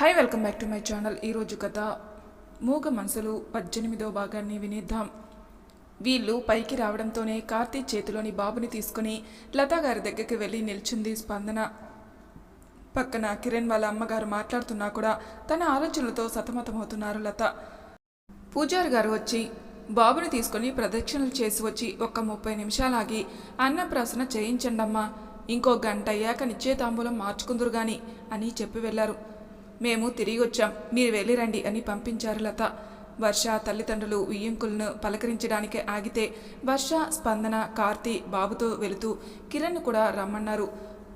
Hi welcome back to my channel ఈరోజు కథ మూగ మనసులు పద్దెనిమిదో భాగాన్ని వినిద్దాం. వీళ్ళు పైకి రావడంతోనే కార్తీక్ చేతిలోని బాబుని తీసుకుని లతా గారి దగ్గరికి వెళ్ళి నిల్చుంది స్పందన. పక్కన కిరణ్ వాళ్ళ అమ్మగారు మాట్లాడుతున్నా కూడా తన ఆలోచనలతో సతమతమవుతున్నారు లత. పూజారి గారు వచ్చి బాబుని తీసుకొని ప్రదక్షిణలు చేసి వచ్చి ఒక ముప్పై నిమిషాలాగి అన్నప్రాసన చేయించండమ్మా. ఇంకో గంట అయ్యాక నిశ్చయతాంబూలం మార్చుకుందురు గాని అని చెప్పి వెళ్ళారు మేము తిరిగి వచ్చాం మీరు వెళ్ళిరండి అని పంపించారు లత. వర్ష తల్లిదండ్రులు వియ్యంకులను పలకరించడానికి ఆగితే వర్ష స్పందన కార్తీ బాబుతో వెళుతూ కిరణ్ కూడా రమ్మన్నారు.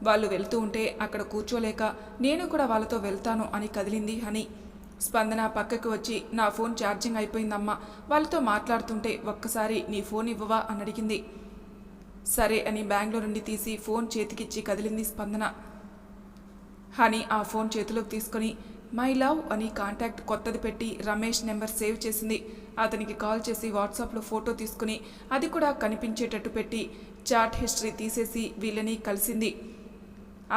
వాళ్ళు వెళ్తూ ఉంటే అక్కడ కూర్చోలేక నేను కూడా వాళ్ళతో వెళ్తాను అని కదిలింది హని. స్పందన పక్కకు వచ్చి నా ఫోన్ ఛార్జింగ్ అయిపోయిందమ్మా. వాళ్ళతో మాట్లాడుతుంటే ఒక్కసారి నీ ఫోన్ ఇవ్వవా అని అడిగింది. సరే అని బ్యాంగ్లో నుండి తీసి ఫోన్ చేతికిచ్చి కదిలింది స్పందన. హని ఆ ఫోన్ చేతిలోకి తీసుకొని మై లవ్ అని కాంటాక్ట్ కొత్తది పెట్టి రమేష్ నెంబర్ సేవ్ చేసింది. అతనికి కాల్ చేసి వాట్సాప్లో ఫోటో తీసుకుని అది కూడా కనిపించేటట్టు పెట్టి చాట్ హిస్టరీ తీసేసి వీళ్ళని కలిసింది.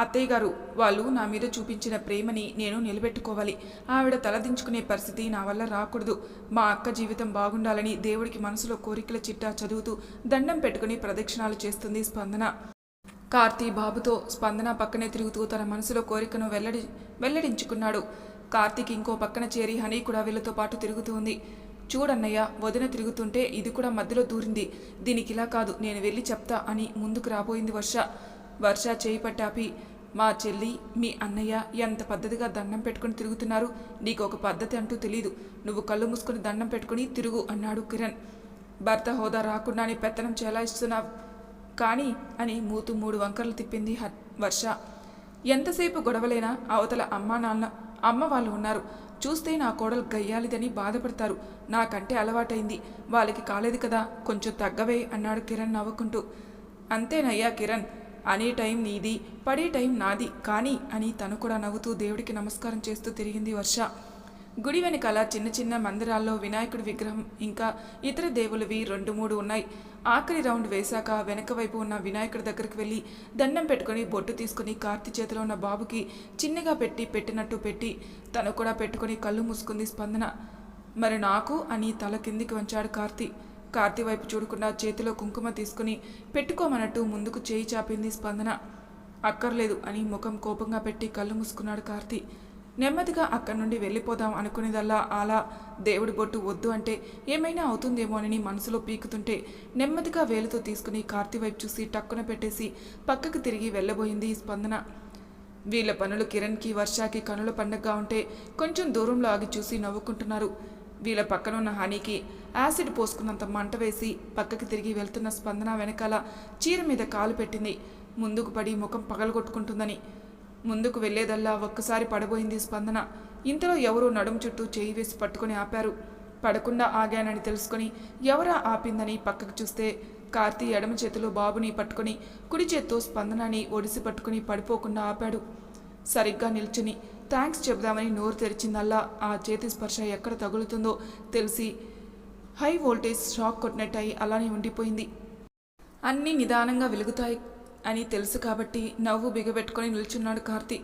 అత్తయ్య గారు వాళ్ళు నా మీద చూపించిన ప్రేమని నేను నిలబెట్టుకోవాలి. ఆవిడ తలదించుకునే పరిస్థితి నా వల్ల రాకూడదు. మా అక్క జీవితం బాగుండాలని దేవుడికి మనసులో కోరికల చిట్టా చదువుతూ దండం పెట్టుకుని ప్రదక్షిణాలు చేస్తుంది స్పందన. కార్తీ బాబుతో స్పందన పక్కనే తిరుగుతూ తన మనసులో కోరికను వెల్లడి వెల్లడించుకున్నాడు. కార్తీక్ ఇంకో పక్కన చేరి హనీ కూడా వీళ్ళతో పాటు తిరుగుతూ ఉంది. చూడన్నయ్య వదిన తిరుగుతుంటే ఇది కూడా మధ్యలో దూరింది. దీనికి ఇలా కాదు నేను వెళ్ళి చెప్తా అని ముందుకు రాబోయింది వర్ష. వర్ష చేయి పట్టాపి మా చెల్లి మీ అన్నయ్య ఎంత పద్ధతిగా దండం పెట్టుకుని తిరుగుతున్నారు? నీకు ఒక పద్ధతి అంటూ తెలీదు. నువ్వు కళ్ళు మూసుకుని దండం పెట్టుకుని తిరుగు అన్నాడు కిరణ్. భర్త హోదా రాకుండానే పెత్తనం చెలాయిస్తున్నావు. కానీ అని మూతు మూడు వంకర్లు తిప్పింది హ- వర్ష. ఎంతసేపు గొడవలేనా అవతల అమ్మా నాన్న అమ్మ వాళ్ళు ఉన్నారు. చూస్తే నా కోడలు గయ్యాలిదని బాధపడతారు. నాకంటే అలవాటైంది. వాళ్ళకి కాలేదు కదా కొంచెం తగ్గవే అన్నాడు కిరణ్ నవ్వుకుంటూ. అంతేనయ్యా కిరణ్ అనే టైం నీది పడే టైం నాది కానీ అని తను కూడా నవ్వుతూ దేవుడికి నమస్కారం చేస్తూ తిరిగింది వర్ష. గుడి వెనకాల చిన్న చిన్న మందిరాల్లో వినాయకుడి విగ్రహం ఇంకా ఇతర దేవులవి రెండు మూడు ఉన్నాయి. ఆఖరి రౌండ్ వేశాక వెనక వైపు ఉన్న వినాయకుడి దగ్గరికి వెళ్ళి దండం పెట్టుకొని బొట్టు తీసుకుని కార్తి చేతిలో ఉన్న బాబుకి చిన్నగా పెట్టి పెట్టినట్టు పెట్టి తను కూడా పెట్టుకొని కళ్ళు మూసుకుంది స్పందన. మరి నాకు అని తల కిందికి వంచాడు కార్తి. కార్తి వైపు చూడకుండా చేతిలో కుంకుమ తీసుకుని పెట్టుకోమన్నట్టు ముందుకు చేయి చాపింది స్పందన. అక్కర్లేదు అని ముఖం కోపంగా పెట్టి కళ్ళు మూసుకున్నాడు కార్తి. నెమ్మదిగా అక్కడి నుండి వెళ్ళిపోదాం అనుకునేదల్లా అలా దేవుడి బొట్టు వద్దు అంటే ఏమైనా అవుతుందేమోనని మనసులో పీకుతుంటే నెమ్మదిగా వేలుతో తీసుకుని కార్తి వైపు చూసి టక్కున పెట్టేసి పక్కకు తిరిగి వెళ్ళబోయింది స్పందన. వీళ్ళ పనులు కిరణ్కి వర్షాకి కనుల పండగగా ఉంటే కొంచెం దూరంలో ఆగి చూసి నవ్వుకుంటున్నారు. వీళ్ళ పక్కన ఉన్న హనీకి యాసిడ్ పోసుకున్నంత మంట వేసి పక్కకి తిరిగి వెళ్తున్న స్పందన వెనకాల చీర మీద కాలు పెట్టింది. ముందుకు పడి ముఖం పగలగొట్టుకుంటుందని ముందుకు వెళ్ళేదల్లా ఒక్కసారి పడబోయింది స్పందన. ఇంతలో ఎవరో నడుము చుట్టూ చేయి వేసి పట్టుకొని ఆపారు. పడకుండా ఆగానని తెలుసుకొని ఎవరా ఆపిందని పక్కకు చూస్తే కార్తీ ఎడమ చేతిలో బాబుని పట్టుకొని కుడి చేత్తో స్పందనని ఒడిసి పట్టుకుని పడిపోకుండా ఆపాడు. సరిగ్గా నిల్చుని థ్యాంక్స్ చెబుదామని నోరు తెరిచిందల్లా ఆ చేతి స్పర్శ ఎక్కడ తగులుతుందో తెలిసి హై వోల్టేజ్ షాక్ కొట్టినట్టయి అలానే ఉండిపోయింది. అన్నీ నిదానంగా వెలుగుతాయి. అని తెలుసు కాబట్టి నవ్వు బిగబెట్టుకొని నిల్చున్నాడు కార్తీ.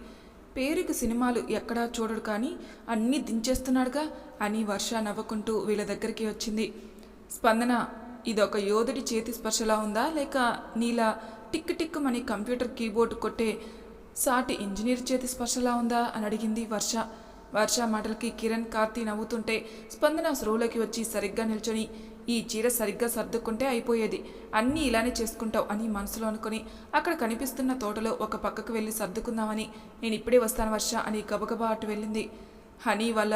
పేరుకి సినిమాలు ఎక్కడా చూడడు కానీ అన్నీ దించేస్తున్నాడుగా అని వర్ష నవ్వుకుంటూ వీళ్ళ దగ్గరికి వచ్చింది. స్పందన ఇదొక యోధుడి చేతి స్పర్శలా ఉందా? లేక నీలా టిక్ టిక్ మని కంప్యూటర్ కీబోర్డు కొట్టే సాటి ఇంజనీర్ చేతి స్పర్శలా ఉందా? అని అడిగింది వర్ష. వర్ష మాటలకి కిరణ్ కార్తీ నవ్వుతుంటే స్పందన స్రోలోకి వచ్చి సరిగ్గా నిల్చొని ఈ చీర సరిగ్గా సర్దుకుంటే అయిపోయేది. అన్నీ ఇలానే చేసుకుంటావు అని మనసులో అనుకుని అక్కడ కనిపిస్తున్న తోటలో ఒక పక్కకు వెళ్ళి సర్దుకుందామని. నేను ఇప్పుడే వస్తాను వర్ష అని గబగబా అటు వెళ్ళింది. హనీ వల్ల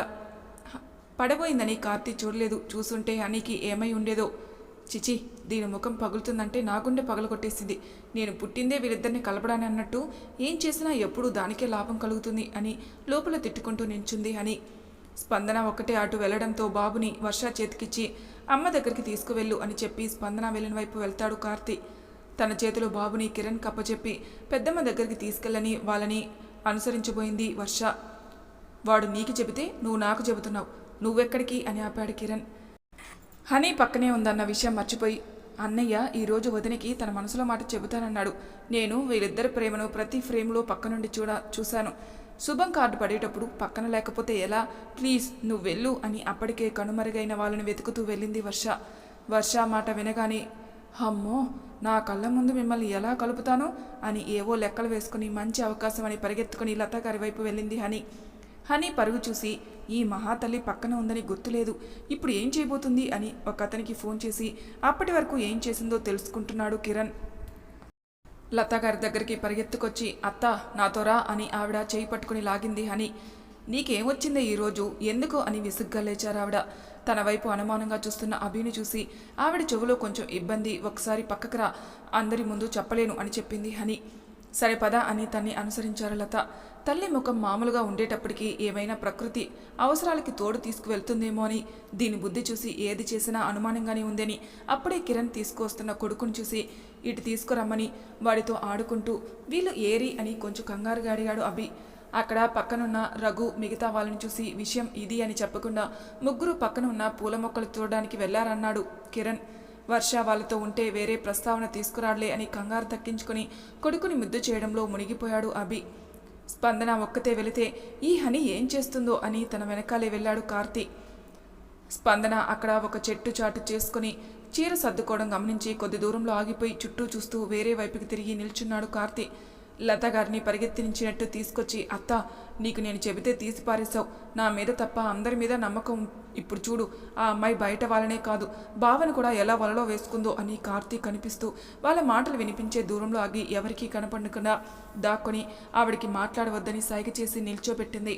పడబోయిందని కార్తీ చూడలేదు. చూసుంటే హనీకి ఏమై ఉండేదో. చిచి దీని ముఖం పగులుతుందంటే నా గుండె పగలగొట్టేసింది. నేను పుట్టిందే వీరిద్దరిని కలపడాని అన్నట్టు ఏం చేసినా ఎప్పుడూ దానికే లాభం కలుగుతుంది అని లోపల తిట్టుకుంటూ నించుంది అని స్పందన ఒక్కటే అటు వెళ్ళడంతో బాబుని వర్ష చేతికిచ్చి అమ్మ దగ్గరికి తీసుకువెళ్ళు అని చెప్పి స్పందన వెళ్ళిన వైపు వెళ్తాడు కార్తి. తన చేతిలో బాబుని కిరణ్ కప్పచెప్పి పెద్దమ్మ దగ్గరికి తీసుకెళ్ళని వాళ్ళని అనుసరించబోయింది వర్ష. వాడు నీకు చెబితే నువ్వు నాకు చెబుతున్నావు నువ్వెక్కడికి? అని ఆపాడు కిరణ్. హనీ పక్కనే ఉందన్న విషయం మర్చిపోయి అన్నయ్య ఈరోజు వదినికి తన మనసులో మాట చెబుతానన్నాడు. నేను వీళ్ళిద్దరి ప్రేమను ప్రతి ఫ్రేమ్లో పక్క నుండి చూడ చూశాను. శుభం కార్డు పడేటప్పుడు పక్కన లేకపోతే ఎలా? ప్లీజ్ నువ్వు వెళ్ళు అని అప్పటికే కనుమరుగైన వాళ్ళని వెతుకుతూ వెళ్ళింది వర్ష. వర్ష మాట వినగానే అమ్మో నా కళ్ళ ముందు మిమ్మల్ని ఎలా కలుపుతాను? అని ఏవో లెక్కలు వేసుకుని మంచి అవకాశం అని పరిగెత్తుకుని లత గారి వైపు వెళ్ళింది హనీ. హనీ పరుగు చూసి ఈ మహాతల్లి పక్కన ఉందని గుర్తులేదు. ఇప్పుడు ఏం చేయబోతుంది? అని ఒక అతనికి ఫోన్ చేసి అప్పటి వరకు ఏం చేసిందో తెలుసుకుంటున్నాడు కిరణ్. లత గారి దగ్గరికి పరిగెత్తుకొచ్చి అత్త నాతోరా అని ఆవిడ చేయి పట్టుకుని లాగింది హని. నీకేమొచ్చిందే ఈరోజు ఎందుకు? అని విసుగ్గా లేచారు ఆవిడ. తన వైపు అనుమానంగా చూస్తున్న అభిని చూసి ఆవిడ చెవులో కొంచెం ఇబ్బంది ఒకసారి పక్కకు రా అందరి ముందు చెప్పలేను అని చెప్పింది హని. సరే పద అని తన్ని అనుసరించారు లత. తల్లి ముఖం మామూలుగా ఉండేటప్పటికీ ఏమైనా ప్రకృతి అవసరాలకి తోడు తీసుకువెళ్తుందేమో అని దీని బుద్ధి చూసి ఏది చేసినా అనుమానంగానే ఉందని అప్పుడే కిరణ్ తీసుకువస్తున్న కొడుకుని చూసి ఇటు తీసుకురమ్మని వాడితో ఆడుకుంటూ వీళ్ళు ఏరి అని కొంచెం కంగారుగా అడిగాడు అభి. అక్కడ పక్కనున్న రఘు మిగతా వాళ్ళని చూసి విషయం ఇది అని చెప్పకుండా ముగ్గురు పక్కనున్న పూల మొక్కలు చూడడానికి వెళ్ళారన్నాడు కిరణ్. వర్ష వాళ్ళతో ఉంటే వేరే ప్రస్తావన తీసుకురాడలే అని కంగారు దక్కించుకుని కొడుకుని ముద్దు చేయడంలో మునిగిపోయాడు అభి. స్పందన ఒక్కతే వెళితే ఈ హని ఏం చేస్తుందో అని తన వెనకాలే వెళ్ళాడు కార్తీ. స్పందన అక్కడ ఒక చెట్టు చాటు చేసుకుని చీర సర్దుకోవడం గమనించి కొద్ది దూరంలో ఆగిపోయి చుట్టూ చూస్తూ వేరే వైపుకి తిరిగి నిల్చున్నాడు కార్తీ. లత గారిని పరిగెత్తించినట్టు తీసుకొచ్చి అత్త నీకు నేను చెబితే తీసి పారేశావు. నా మీద తప్ప అందరి మీద నమ్మకం ఇప్పుడు చూడు ఆ అమ్మాయి బయట వాళ్ళనే కాదు. భావన కూడా ఎలా వలలో వేసుకుందో అని కార్తీక్ కనిపిస్తూ వాళ్ళ మాటలు వినిపించే దూరంలో ఆగి ఎవరికీ కనపడకుండా దాక్కొని ఆవిడికి మాట్లాడవద్దని సైగ చేసి నిల్చోబెట్టింది.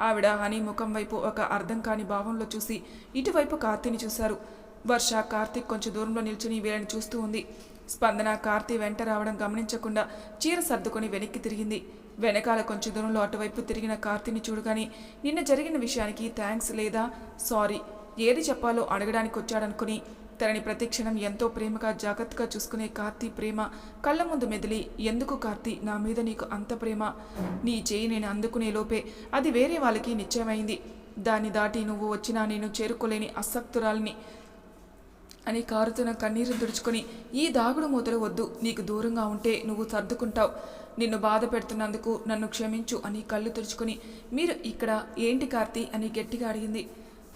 ఆవిడ హనీ ముఖం వైపు ఒక అర్థం కాని భావంలో చూసి ఇటువైపు కార్తీని చూశారు. వర్ష కార్తీక్ కొంచెం దూరంలో నిల్చుని వీళ్ళని చూస్తూ ఉంది. స్పందన కార్తీ వెంట రావడం గమనించకుండా చీర సర్దుకొని వెనక్కి తిరిగింది. వెనకాల కొంచెం దూరంలో అటువైపు తిరిగిన కార్తీని చూడగానే నిన్న జరిగిన విషయానికి థ్యాంక్స్ లేదా సారీ ఏది చెప్పాలో అడగడానికి వచ్చాడనుకుని తనని ప్రతిక్షణం ఎంతో ప్రేమగా జాగ్రత్తగా చూసుకునే కార్తీ ప్రేమ కళ్ళ ముందు మెదిలి ఎందుకు కార్తీ నా మీద నీకు అంత ప్రేమ? నీ చేయి నేను అందుకునే లోపే అది వేరే వాళ్ళకి నిశ్చయమైంది. దాన్ని దాటి నువ్వు వచ్చినా నేను చేరుకోలేని అసక్తురాలిని అని కారుతున్న కన్నీరు తుడుచుకొని ఈ దాగుడు మూతలు వద్దు నీకు దూరంగా ఉంటే నువ్వు సర్దుకుంటావు. నిన్ను బాధ పెడుతున్నందుకు నన్ను క్షమించు అని కళ్ళు తుడుచుకొని మీరు ఇక్కడ ఏంటి కార్తీ? అని గట్టిగా అడిగింది.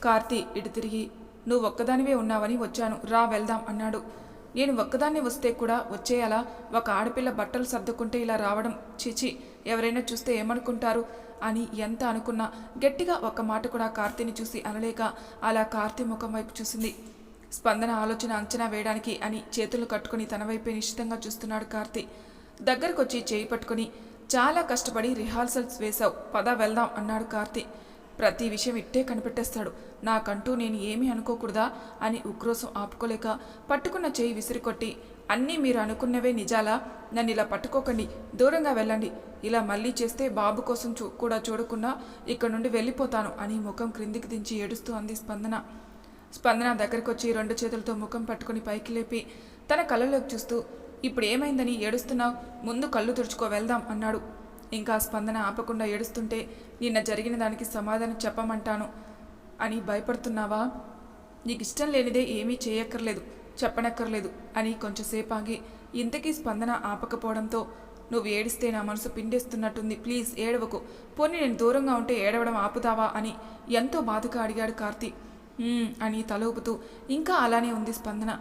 కార్తీ ఇటు తిరిగి. నువ్వు ఒక్కదానివే ఉన్నావని వచ్చాను. రా వెళ్దాం అన్నాడు. నేను ఒక్కదాన్ని వస్తే కూడా వచ్చేయాలా? ఒక ఆడపిల్ల బట్టలు సర్దుకుంటే ఇలా రావడం? చిచి ఎవరైనా చూస్తే ఏమనుకుంటారు? అని ఎంత అనుకున్నా గట్టిగా ఒక మాట కూడా కార్తీని చూసి అనలేక అలా కార్తీ ముఖం వైపు చూసింది. స్పందన ఆలోచన అంచనా వేయడానికి అని చేతులు కట్టుకుని తన వైపే నిశ్చితంగా చూస్తున్నాడు కార్తీ. దగ్గరకొచ్చి చేయి పట్టుకుని చాలా కష్టపడి రిహార్సల్స్ వేశావు పద వెళ్దాం అన్నాడు కార్తీ. ప్రతి విషయం ఇట్టే కనిపెట్టేస్తాడు నాకంటూ నేను ఏమీ అనుకోకూడదా అని ఉక్రోసం ఆపుకోలేక పట్టుకున్న చేయి విసిరికొట్టి అన్నీ మీరు అనుకున్నవే నిజాలా? నన్ను ఇలా పట్టుకోకండి దూరంగా వెళ్ళండి. ఇలా మళ్ళీ చేస్తే బాబు కోసం చూ కూడా చూడకుండా ఇక్కడ నుండి వెళ్ళిపోతాను అని ముఖం క్రిందికి దించి ఏడుస్తూ అంది స్పందన. స్పందన దగ్గరికి వచ్చి రెండు చేతులతో ముఖం పట్టుకుని పైకి లేపి తన కళ్ళలోకి చూస్తూ ఇప్పుడు ఏమైందని ఏడుస్తున్నావు? ముందు కళ్ళు తుడుచుకో వెళ్దాం అన్నాడు. ఇంకా స్పందన ఆపకుండా ఏడుస్తుంటే నిన్న జరిగిన దానికి సమాధానం చెప్పమంటాను అని భయపడుతున్నావా? నీకు ఇష్టం లేనిదే ఏమీ చేయక్కర్లేదు చెప్పనక్కర్లేదు అని కొంచెంసేపు ఆగి ఇంతకీ స్పందన ఆపకపోవడంతో నువ్వు ఏడిస్తే నా మనసు పిండేస్తున్నట్టుంది ప్లీజ్ ఏడవకు. పోనీ నేను దూరంగా ఉంటే ఏడవడం ఆపుతావా? అని ఎంతో బాధగా అడిగాడు కార్తీక్ అని తల ఊపుతూ ఇంకా అలానే ఉంది స్పందన.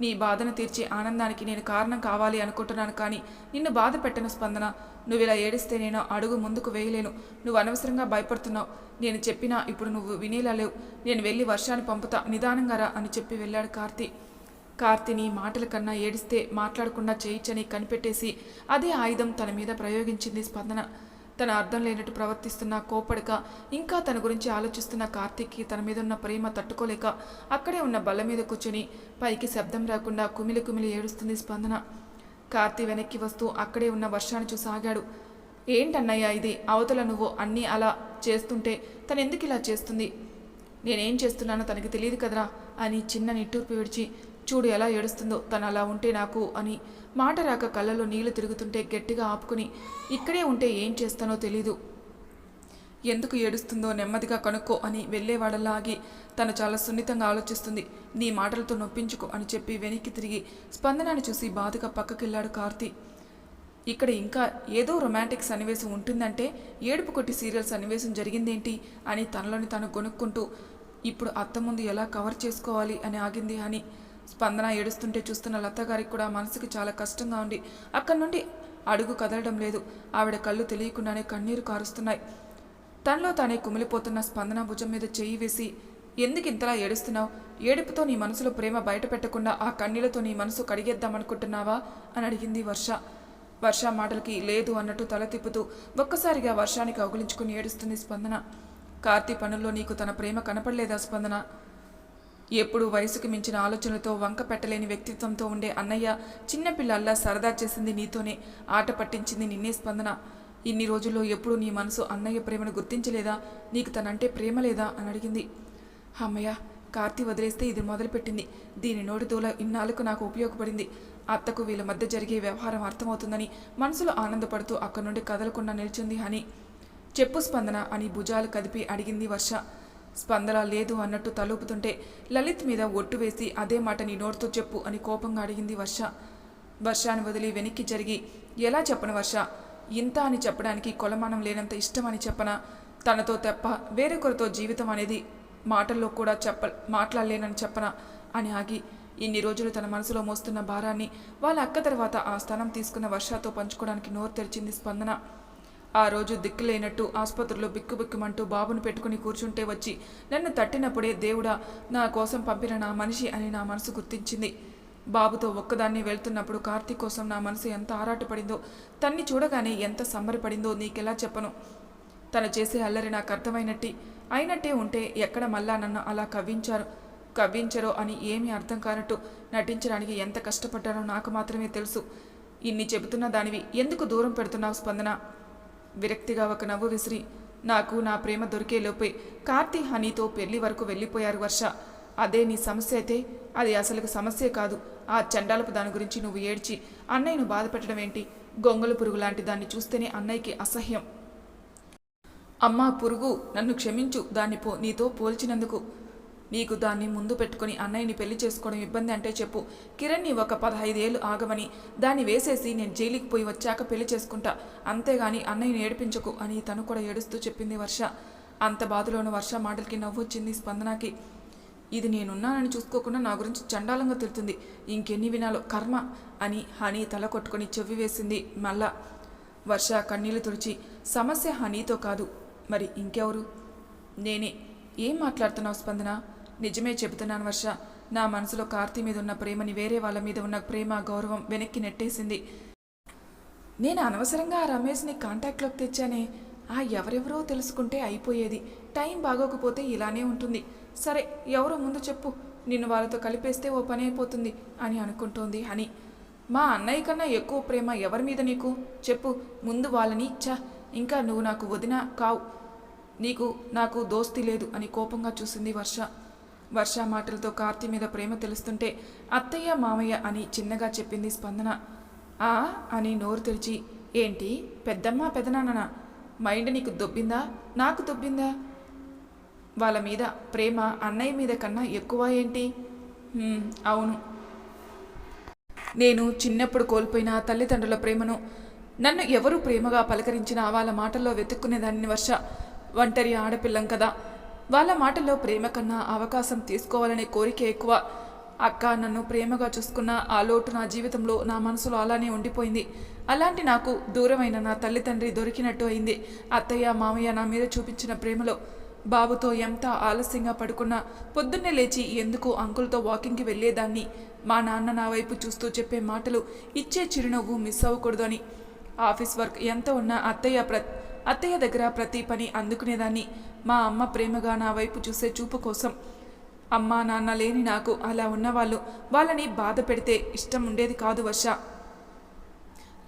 నీ బాధను తీర్చే ఆనందానికి నేను కారణం కావాలి అనుకుంటున్నాను కానీ నిన్ను బాధ పెట్టను స్పందన. నువ్వు ఇలా ఏడిస్తే నేను అడుగు ముందుకు వేయలేను. నువ్వు అనవసరంగా భయపడుతున్నావు. నేను చెప్పినా ఇప్పుడు నువ్వు వినేలా లేవు. నేను వెళ్ళి వర్షాన్ని పంపుతా. నిదానంగా రా అని చెప్పి వెళ్ళాడు కార్తీ. కార్తీని మాటల కన్నా ఏడిస్తే మాట్లాడకుండా చేయించని కనిపెట్టేసి అదే ఆయుధం తన మీద ప్రయోగించింది స్పందన. తన అర్థం లేనట్టు ప్రవర్తిస్తున్న కోపడక ఇంకా తన గురించి ఆలోచిస్తున్న కార్తీక్కి తన మీద ఉన్న ప్రేమ తట్టుకోలేక అక్కడే ఉన్న బల్ల మీద కూర్చొని పైకి శబ్దం రాకుండా కుమిలి కుమిలి ఏడుస్తుంది స్పందన. కార్తీ వెనక్కి వస్తూ అక్కడే ఉన్న వర్షాన్ని చూసి ఆగాడు ఏంటన్నయ్య ఇది? అవతల నువ్వు అన్నీ అలా చేస్తుంటే తను ఎందుకు ఇలా చేస్తుంది? నేనేం చేస్తున్నానో తనకి తెలియదు కదరా? అని చిన్న నిట్టూర్పు విడిచి చూడు ఎలా ఏడుస్తుందో తను అలా ఉంటే నాకు అని మాట రాక కళ్ళలో నీళ్ళు తిరుగుతుంటే గట్టిగా ఆపుకుని ఇక్కడే ఉంటే ఏం చేస్తానో తెలీదు. ఎందుకు ఏడుస్తుందో నెమ్మదిగా కనుక్కో అని వెళ్ళేవాడలా ఆగి తను చాలా సున్నితంగా ఆలోచిస్తుంది. నీ మాటలతో నొప్పించుకో అని చెప్పి వెనక్కి తిరిగి స్పందనాన్ని చూసి బాధగా పక్కకెళ్ళాడు కార్తీ. ఇక్కడ ఇంకా ఏదో రొమాంటిక్ సన్నివేశం ఉంటుందంటే ఏడుపు కొట్టి సీరియల్ సన్నివేశం జరిగిందేంటి? అని తనలోని తను కొనుక్కుంటూ ఇప్పుడు అత్త ముందు ఎలా కవర్ చేసుకోవాలి? అని ఆగింది అని స్పందన ఏడుస్తుంటే చూస్తున్న లత గారికి కూడా మనసుకి చాలా కష్టంగా ఉంది. అక్కడి నుండి అడుగు కదలడం లేదు. ఆవిడ కళ్ళు తెలియకుండానే కన్నీరు కారుస్తున్నాయి. తనలో తానే కుమిలిపోతున్న స్పందన భుజం మీద చెయ్యి వేసి ఎందుకు ఇంతలా ఏడుస్తున్నావు? ఏడుపుతో నీ మనసులో ప్రేమ బయట పెట్టకుండా ఆ కన్నీళ్ళతో నీ మనసు కడిగేద్దామనుకుంటున్నావా? అని అడిగింది వర్ష. వర్ష మాటలకి లేదు అన్నట్టు తల తిప్పుతూ ఒక్కసారిగా వర్షానికి అగులించుకుని ఏడుస్తుంది స్పందన. కార్తీ పనుల్లో నీకు తన ప్రేమ కనపడలేదా స్పందన? ఎప్పుడు వయసుకు మించిన ఆలోచనలతో వంక పెట్టలేని వ్యక్తిత్వంతో ఉండే అన్నయ్య చిన్నపిల్లల్లా సరదా చేసింది నీతోనే ఆట పట్టించింది నిన్నే స్పందన. ఇన్ని రోజుల్లో ఎప్పుడు నీ మనసు అన్నయ్య ప్రేమను గుర్తించలేదా? నీకు తనంటే ప్రేమ లేదా? అని అడిగింది. అమ్మయ్య కార్తీ వదిలేస్తే ఇది మొదలుపెట్టింది. దీని నోటి దూల ఇన్నాళ్ళకు నాకు ఉపయోగపడింది. అత్తకు వీళ్ళ మధ్య జరిగే వ్యవహారం అర్థమవుతుందని మనసులో ఆనందపడుతూ అక్కడి నుండి కదలకుండా నిల్చుంది హని. చెప్పు స్పందన అని భుజాలు కదిపి అడిగింది వర్ష. స్పందన లేదు అన్నట్టు తలూపుతుంటే లలిత్ మీద ఒట్టు వేసి అదే మాట నీ నోటితో చెప్పు అని కోపంగా అడిగింది వర్ష. వర్షాన్ని వదిలి వెనక్కి జరిగి ఎలా చెప్పను వర్ష? ఇంత అని చెప్పడానికి కొలమానం లేనంత ఇష్టం అని చెప్పనా? తనతో తెప్ప వేరొకరితో జీవితం అనేది మాటల్లో కూడా చెప్ప మాట్లాడలేనని చెప్పనా? అని ఆగి ఇన్ని రోజులు తన మనసులో మోస్తున్న భారాన్ని వాళ్ళ అక్క తర్వాత ఆ స్థానం తీసుకున్న వర్షాతో పంచుకోవడానికి నోరు తెరిచింది స్పందన. ఆ రోజు దిక్కులేనట్టు ఆసుపత్రిలో బిక్కుబిక్కుమంటూ బాబును పెట్టుకుని కూర్చుంటే వచ్చి నన్ను తట్టినప్పుడే దేవుడా నా కోసం పంపిన నా మనిషి అని నా మనసు గుర్తించింది. బాబుతో ఒక్కదాన్ని వెళ్తున్నప్పుడు కార్తీక్ కోసం నా మనసు ఎంత ఆరాటపడిందో తన్ని చూడగానే ఎంత సంబరపడిందో నీకెలా చెప్పను. తను చేసే అల్లరి నాకు అర్థమైనట్టి. అయినట్టే ఉంటే ఎక్కడ మళ్ళా నన్ను అలా కవ్వించారు? కవ్వించరో అని ఏమీ అర్థం కానట్టు నటించడానికి ఎంత కష్టపడ్డానో నాకు మాత్రమే తెలుసు. ఇన్ని చెబుతున్న దానివి ఎందుకు దూరం పెడుతున్నావు స్పందన? విరక్తిగా ఒక నవ్వు విసిరి నాకు నా ప్రేమ దొరికే లోపే కార్తీ హనీతో పెళ్ళి వరకు వెళ్ళిపోయారు వర్ష. అదే నీ సమస్య అయితే అది అసలు సమస్యే కాదు. ఆ చండాలపు దాని గురించి నువ్వు ఏడ్చి అన్నయ్యను బాధపెట్టడం ఏంటి? గొంగళ పురుగు లాంటి దాన్ని చూస్తేనే అన్నయ్యకి అసహ్యం. అమ్మా పురుగు నన్ను క్షమించు. దాన్ని పో నీతో పోల్చినందుకు నీకు దాన్ని ముందు పెట్టుకుని అన్నయ్యని పెళ్ళి చేసుకోవడం ఇబ్బంది అంటే చెప్పు. కిరణ్ని ఒక పదహైదేళ్ళు ఆగమని దాన్ని వేసేసి నేను జైలుకి పోయి వచ్చాక పెళ్ళి చేసుకుంటా. అంతేగాని అన్నయ్యని ఏడిపించకు అని తను కూడా ఏడుస్తూ చెప్పింది వర్ష. అంత బాధలోని వర్ష మాటలకి నవ్వొచ్చింది స్పందనకి. ఇది నేనున్నానని చూసుకోకుండా నా గురించి చండాలంగా తిడుతుంది. ఇంకెన్ని వినాలో కర్మ అని హనీ తల కొట్టుకొని చెవి వేసింది మళ్ళా వర్ష కన్నీళ్ళు తుడిచి సమస్య హనీతో కాదు. మరి ఇంకెవరు? నేనే. ఏం మాట్లాడుతున్నావు స్పందన? నిజమే చెబుతున్నాను వర్ష. నా మనసులో కార్తీ మీద ఉన్న ప్రేమని వేరే వాళ్ళ మీద ఉన్న ప్రేమ గౌరవం వెనక్కి నెట్టేసింది. నేను అనవసరంగా ఆ రమేష్ని కాంటాక్ట్లోకి తెచ్చానే. ఆ ఎవరెవరో తెలుసుకుంటే అయిపోయేది. టైం బాగోకపోతే ఇలానే ఉంటుంది. సరే ఎవరో ముందు చెప్పు. నిన్ను వాళ్ళతో కలిపేస్తే ఓ పని అయిపోతుంది అని అనుకుంటోంది హని. మా అన్నయ్య కన్నా ఎక్కువ ప్రేమ ఎవరి మీద నీకు? చెప్పు. ముందు వాళ్ళని చ ఇంకా నువ్వు నాకు వదిన కావు. నీకు నాకు దోస్తి లేదు అని కోపంగా చూసింది వర్ష. వర్ష మాటలతో కార్తి మీద ప్రేమ తెలుస్తుంటే అత్తయ్య మామయ్య అని చిన్నగా చెప్పింది స్పందన. ఆ అని నోరు తెరిచి ఏంటి? పెద్దమ్మ పెదనాన్న మైండ్ నీకు దొబ్బిందా? నాకు దొబ్బిందా? వాళ్ళ మీద ప్రేమ అన్నయ్య మీద కన్నా ఎక్కువ ఏంటి? అవును. నేను చిన్నప్పుడు కోల్పోయిన తల్లిదండ్రుల ప్రేమను నన్ను ఎవరు ప్రేమగా పలకరించినా వాళ్ళ మాటల్లో వెతుక్కునేదాన్ని వర్ష. ఒంటరి ఆడపిల్లం కదా. వాళ్ళ మాటల్లో ప్రేమ కన్నా అవకాశం తీసుకోవాలనే కోరిక ఎక్కువ. అక్క నన్ను ప్రేమగా చూసుకున్న ఆ లోటు నా జీవితంలో నా మనసులో అలానే ఉండిపోయింది. అలాంటి నాకు దూరమైన నా తల్లిదండ్రి దొరికినట్టు అయింది. అత్తయ్య మామయ్య నా మీద చూపించిన ప్రేమలో బాబుతో ఎంత ఆలస్యంగా పడుకున్నా పొద్దున్నే లేచి ఎందుకు అంకుల్తో వాకింగ్కి వెళ్ళేదాన్ని? మా నాన్న నా వైపు చూస్తూ చెప్పే మాటలు ఇచ్చే చిరునవ్వు మిస్ అవ్వకూడదు అని. ఆఫీస్ వర్క్ ఎంత ఉన్నా అత్తయ్య ప్ర అత్తయ్య దగ్గర ప్రతి పని అందుకునేదాన్ని. మా అమ్మ ప్రేమగా నా వైపు చూసే చూపు కోసం. అమ్మ నాన్న లేని నాకు అలా ఉన్నవాళ్ళు వాళ్ళని బాధ పెడితే ఇష్టం ఉండేది కాదు వర్ష.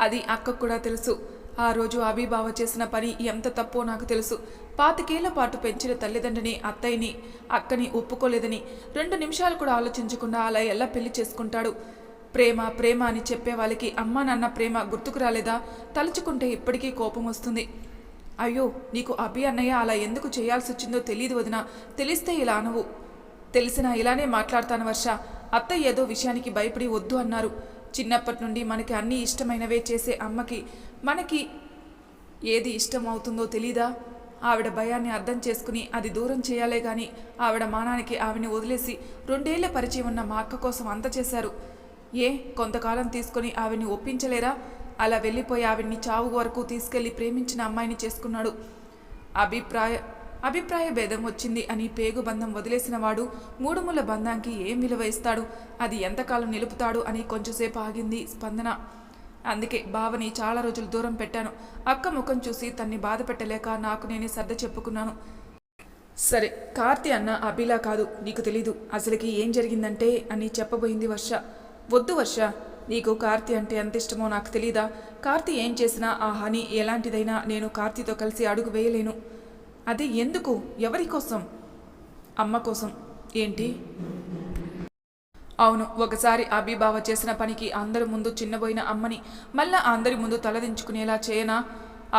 అది అక్కకు కూడా తెలుసు. ఆ రోజు అభిబావ చేసిన పని ఎంత తప్పో నాకు తెలుసు. పాతికేళ్ళ పాటు పెంచిన తల్లిదండ్రిని అత్తయ్యని అక్కని ఒప్పుకోలేదని రెండు నిమిషాలు కూడా ఆలోచించకుండా అలా ఎలా పెళ్ళి చేసుకుంటాడు? ప్రేమ ప్రేమ అని చెప్పే వాళ్ళకి అమ్మా నాన్న ప్రేమ గుర్తుకు రాలేదా? తలుచుకుంటే ఇప్పటికీ కోపం వస్తుంది. అయ్యో నీకు అభి అన్నయ్య అలా ఎందుకు చేయాల్సి వచ్చిందో తెలియదు వదిన. తెలిస్తే ఇలా అనవు. తెలిసినా ఇలానే మాట్లాడతాను వర్ష. అత్త ఏదో విషయానికి భయపడి వద్దు అన్నారు. చిన్నప్పటి నుండి మనకి అన్నీ ఇష్టమైనవే చేసే అమ్మకి మనకి ఏది ఇష్టం అవుతుందో తెలీదా? ఆవిడ భయాన్ని అర్థం చేసుకుని అది దూరం చేయాలే గాని ఆవిడ మానానికి ఆవిడని వదిలేసి రెండేళ్ళ పరిచయం ఉన్న మా అక్క కోసం అంత చేశారు. ఏ కొంతకాలం తీసుకొని ఆవిని ఒప్పించలేరా? అలా వెళ్ళిపోయి ఆవిడ్ని చావు వరకు తీసుకెళ్ళి ప్రేమించిన అమ్మాయిని చేసుకున్నాడు. అభిప్రాయ అభిప్రాయ భేదం వచ్చింది అని పేగు బంధం వదిలేసిన వాడు మూడు బంధానికి ఏం విలువ ఇస్తాడు? అది ఎంతకాలం నిలుపుతాడు? అని కొంచెంసేపు ఆగింది స్పందన. అందుకే బావని చాలా రోజులు దూరం పెట్టాను. అక్క ముఖం చూసి తన్ని బాధ పెట్టలేక నాకు నేనే సర్ద చెప్పుకున్నాను. సరే కార్తి అన్న అభిలా కాదు నీకు తెలీదు. అసలుకి ఏం జరిగిందంటే అని చెప్పబోయింది వర్ష. వద్దు వర్ష. నీకు కార్తి అంటే ఎంత ఇష్టమో నాకు తెలీదా? కార్తి ఏం చేసినా ఆ హనీ ఎలాంటిదైనా నేను కార్తీతో కలిసి అడుగు వేయలేను. అది ఎందుకు? ఎవరి కోసం? అమ్మ కోసం. ఏంటి? అవును ఒకసారి అభిబావ చేసిన పనికి అందరి ముందు చిన్నబోయిన అమ్మని మళ్ళా అందరి ముందు తలదించుకునేలా చేయనా?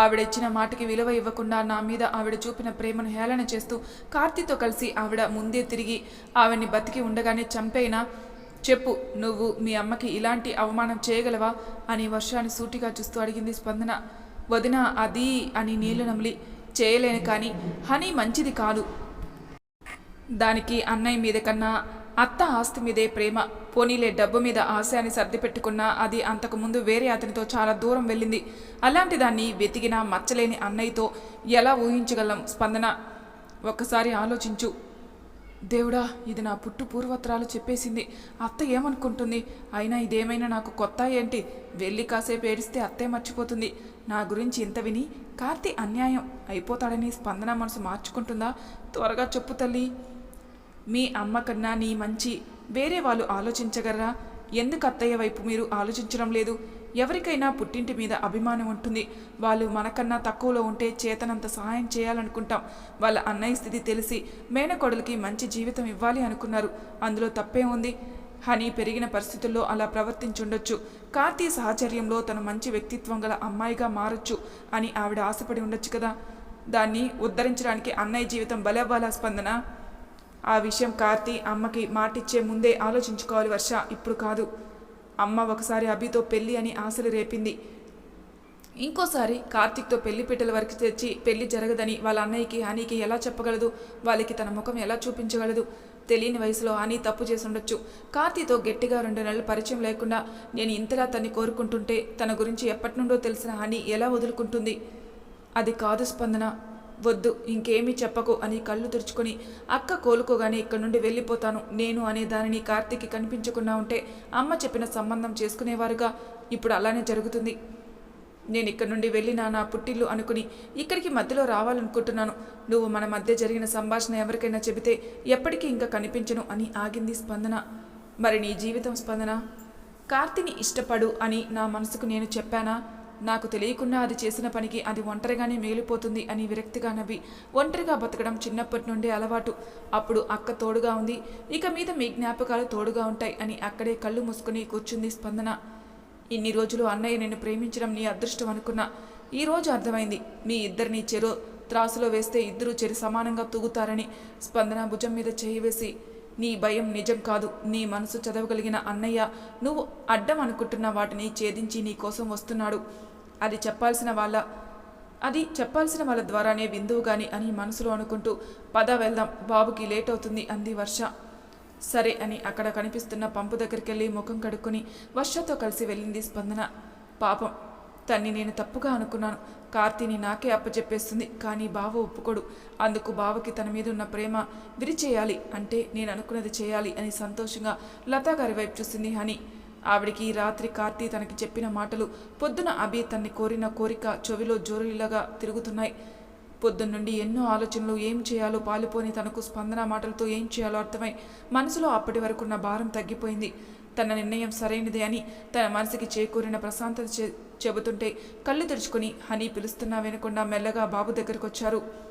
ఆవిడిచ్చిన మాటకి విలువ ఇవ్వకుండా నా మీద ఆవిడ చూపిన ప్రేమను హేళన చేస్తూ కార్తీతో కలిసి ఆవిడ ముందే తిరిగి ఆవిడ్ని బతికి ఉండగానే చంపేనా? చెప్పు నువ్వు మీ అమ్మకి ఇలాంటి అవమానం చేయగలవా? అని వర్షాన్ని సూటిగా చూస్తూ అడిగింది స్పందన. వదిన అది అని నీళ్ళు నమిలి చేయలేను కానీ హనీ మంచిది కాదు. దానికి అన్నయ్య మీద కన్నా అత్త ఆస్తి మీదే ప్రేమ. పోనీలే డబ్బు మీద ఆశ అని సర్ది అది అంతకుముందు వేరే అతనితో చాలా దూరం వెళ్ళింది. అలాంటి దాన్ని వెతికినా మచ్చలేని అన్నయ్యతో ఎలా ఊహించగలం స్పందన? ఒక్కసారి ఆలోచించు. దేవుడా ఇది నా పుట్టు పూర్వత్రాలు చెప్పేసింది. అత్త ఏమనుకుంటుంది? అయినా ఇదేమైనా నాకు కొత్త ఏంటి? వెళ్ళి కాసేపు ఏడిస్తే అత్తే మర్చిపోతుంది. నా గురించి ఇంత విని కార్తీ అన్యాయం అయిపోతాడని స్పందన మనసు మార్చుకుంటుందా? త్వరగా చెప్పు తల్లి. మీ అమ్మ కన్నా నీ మంచి వేరే వాళ్ళు ఆలోచించగలరా? ఎందుకు అత్తయ్య వైపు మీరు ఆలోచించడం లేదు? ఎవరికైనా పుట్టింటి మీద అభిమానం ఉంటుంది. వాళ్ళు మనకన్నా తక్కువలో ఉంటే చేతనంత సహాయం చేయాలనుకుంటాం. వాళ్ళ అన్నయ్య స్థితి తెలిసి మేనకోడలికి మంచి జీవితం ఇవ్వాలి అనుకున్నారు. అందులో తప్పే ఉంది. హనీ పెరిగిన పరిస్థితుల్లో అలా ప్రవర్తించుండొచ్చు. కార్తీ సాహచర్యంలో తను మంచి వ్యక్తిత్వం గల అమ్మాయిగా మారొచ్చు అని ఆవిడ ఆశపడి ఉండొచ్చు కదా. దాన్ని ఉద్ధరించడానికి అన్నయ్య జీవితం బలవ్వాలా స్పందన? ఆ విషయం కార్తీ అమ్మకి మాటిచ్చే ముందే ఆలోచించుకోవాలి వర్ష. ఇప్పుడు కాదు. అమ్మ ఒకసారి అభితో పెళ్ళి అని ఆశలు రేపింది. ఇంకోసారి కార్తిక్తో పెళ్ళి పీటల వరకు తెచ్చి పెళ్ళి జరగదని వాళ్ళ అన్నయ్యకి హనీకి ఎలా చెప్పగలదు? వాళ్ళకి తన ముఖం ఎలా చూపించగలదు? తెలియని వయసులో హనీ తప్పు చేసుండొచ్చు కార్తీతో గట్టిగా రెండు నెలలు పరిచయం లేకుండా నేను ఇంతలా తన్ని కోరుకుంటుంటే తన గురించి ఎప్పటి నుండో తెలిసిన హనీ ఎలా వదులుకుంటుంది? అది కాదు స్పందన. వద్దు ఇంకేమీ చెప్పకు అని కళ్ళు తెరుచుకొని అక్క కోలుకోగానే ఇక్కడి నుండి వెళ్ళిపోతాను నేను అనే దానిని కార్తీక్కి కనిపించకుండా ఉంటే అమ్మ చెప్పిన సంబంధం చేసుకునేవారుగా. ఇప్పుడు అలానే జరుగుతుంది. నేను ఇక్కడి నుండి వెళ్ళినా నా పుట్టిల్లు అనుకుని ఇక్కడికి మధ్యలో రావాలనుకుంటున్నాను. నువ్వు మన మధ్య జరిగిన సంభాషణ ఎవరికైనా చెబితే ఎప్పటికీ ఇంకా కనిపించను అని ఆగింది స్పందన. మరి నీ జీవితం స్పందన? కార్తిని ఇష్టపడు అని నా మనసుకు నేను చెప్పానా? నాకు తెలియకుండా అది చేసిన పనికి అది ఒంటరిగానే మిగిలిపోతుంది అని విరక్తిగా నవ్వి ఒంటరిగా బతకడం చిన్నప్పటి నుండి అలవాటు. అప్పుడు అక్క తోడుగా ఉంది. ఇక మీద మీ జ్ఞాపకాలు తోడుగా ఉంటాయి అని అక్కడే కళ్ళు మూసుకుని కూర్చుంది స్పందన. ఇన్ని రోజులు అన్నయ్య నిన్ను ప్రేమించడం నీ అదృష్టం అనుకున్నా. ఈ రోజు అర్థమైంది. మీ ఇద్దరిని చెరో త్రాసులో వేస్తే ఇద్దరూ చెరి సమానంగా తూగుతారని స్పందన భుజం మీద చేయి వేసి. నీ భయం నిజం కాదు. నీ మనసు చదవగలిగిన అన్నయ్య నువ్వు అడ్డం అనుకుంటున్న వాటిని ఛేదించి నీ కోసం వస్తున్నాడు. అది చెప్పాల్సిన వాళ్ళ అది చెప్పాల్సిన వాళ్ళ ద్వారానే విందువు గాని అని మనసులో అనుకుంటూ పద వెళ్దాం బాబుకి లేట్ అవుతుంది అంది వర్ష. సరే అని అక్కడ కనిపిస్తున్న పంపు దగ్గరికి వెళ్ళి ముఖం కడుక్కుని వర్షతో కలిసి వెళ్ళింది స్పందన. పాపం తన్ని నేను తప్పుగా అనుకున్నాను. కార్తీని నాకే అప్పచెప్పేస్తుంది కానీ బావ ఒప్పుకోడు. అందుకు బావకి తన మీద ఉన్న ప్రేమ విరిచేయాలి అంటే నేను అనుకున్నది చేయాలి అని సంతోషంగా లతా గారి వైపు చూసింది హనీ. ఆవిడికి రాత్రి కార్తీ తనకి చెప్పిన మాటలు పొద్దున అభి తన్ని కోరిన కోరిక చెవిలో జోరులాగా తిరుగుతున్నాయి. పొద్దున్నుండి ఎన్నో ఆలోచనలు ఏం చేయాలో పాలుపోని తనకు స్పందన మాటలతో ఏం చేయాలో అర్థమై మనసులో అప్పటి వరకున్న భారం తగ్గిపోయింది. తన నిర్ణయం సరైనదే అని తన మనసుకి చేకూరిన ప్రశాంతత చె చెబుతుంటే కళ్ళు తెరుచుకుని హనీ పిలుస్తున్నా వినకుండా మెల్లగా బాబు దగ్గరకు వచ్చారు